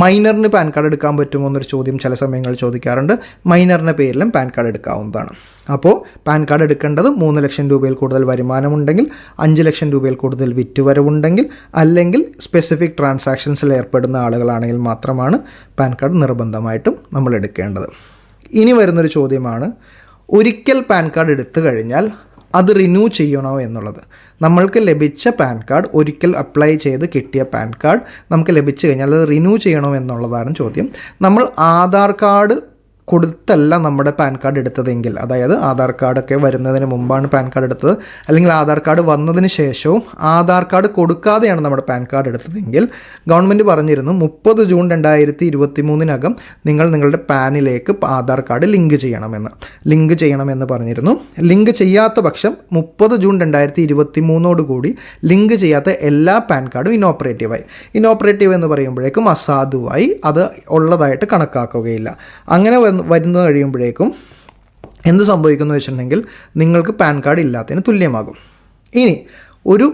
മൈനറിന് pan card എടുക്കാൻ പറ്റുമോ എന്നൊരു ചോദ്യം ചില സമയങ്ങളിൽ ചോദിക്കാറുണ്ട്. മൈനറിന്റെ പേരിലും പാൻ കാർഡ് എടുക്കാവുന്നതാണ്. അപ്പോൾ പാൻ കാർഡ് എടുക്കേണ്ടത് മൂന്ന് ലക്ഷം രൂപയിൽ കൂടുതൽ വരുമാനമുണ്ടെങ്കിൽ അഞ്ച് ലക്ഷം രൂപയിൽ കൂടുതൽ വിറ്റുവരവുണ്ടെങ്കിൽ അല്ലെങ്കിൽ സ്പെസിഫിക് ട്രാൻസാക്ഷൻസിൽ ഏർപ്പെടുന്ന ആളുകളാണെങ്കിൽ മാത്രമാണ് പാൻ കാർഡ് നിർബന്ധമായിട്ടും നമ്മൾ എടുക്കേണ്ടത്. ഇനി വരുന്നൊരു ചോദ്യമാണ് ഒരിക്കൽ പാൻ കാർഡ് എടുത്തു കഴിഞ്ഞാൽ അത് റിന്യൂ ചെയ്യണോ എന്നുള്ളത്. നമ്മൾക്ക് ലഭിച്ച പാൻ കാർഡ് ഒരിക്കൽ അപ്ലൈ ചെയ്ത് കിട്ടിയ പാൻ കാർഡ് നമുക്ക് ലഭിച്ചു കഴിഞ്ഞാൽ അത് റിന്യൂ ചെയ്യണോ എന്നുള്ളതാണ് ചോദ്യം. നമ്മൾ ആധാർ കാർഡ് കൊടുത്തല്ല നമ്മുടെ പാൻ കാർഡ് എടുത്തതെങ്കിൽ. അതായത് ആധാർ കാർഡൊക്കെ വരുന്നതിന് മുമ്പാണ് പാൻ കാർഡ് എടുത്തത്. അല്ലെങ്കിൽ ആധാർ കാർഡ് വന്നതിന് ശേഷവും ആധാർ കാർഡ് കൊടുക്കാതെയാണ് നമ്മുടെ പാൻ കാർഡ് എടുത്തതെങ്കിൽ. ഗവൺമെന്റ് പറഞ്ഞിരുന്നു മുപ്പത് ജൂൺ രണ്ടായിരത്തി ഇരുപത്തി മൂന്നിനകം നിങ്ങൾ നിങ്ങളുടെ പാനിലേക്ക് ആധാർ കാർഡ് ലിങ്ക് ചെയ്യണമെന്ന്. ലിങ്ക് ചെയ്യണമെന്ന് പറഞ്ഞിരുന്നു. ലിങ്ക് ചെയ്യാത്ത പക്ഷം മുപ്പത് ജൂൺ രണ്ടായിരത്തി ഇരുപത്തി മൂന്നോടുകൂടി ലിങ്ക് ചെയ്യാത്ത എല്ലാ പാൻ കാർഡും ഇനോപ്പറേറ്റീവായി ഇനോപ്പറേറ്റീവ് എന്ന് പറയുമ്പോഴേക്കും അസാധുവായി അത് ഉള്ളതായിട്ട് കണക്കാക്കുകയില്ല. അങ്ങനെ വരുന്നത് കഴിയുമ്പോഴേക്കും എന്ത് സംഭവിക്കുന്നു വെച്ചിട്ടുണ്ടെങ്കിൽ നിങ്ങൾക്ക് പാൻ കാർഡ് ഇല്ലാത്തതിന് തുല്യമാകും. ഇനി ഒരു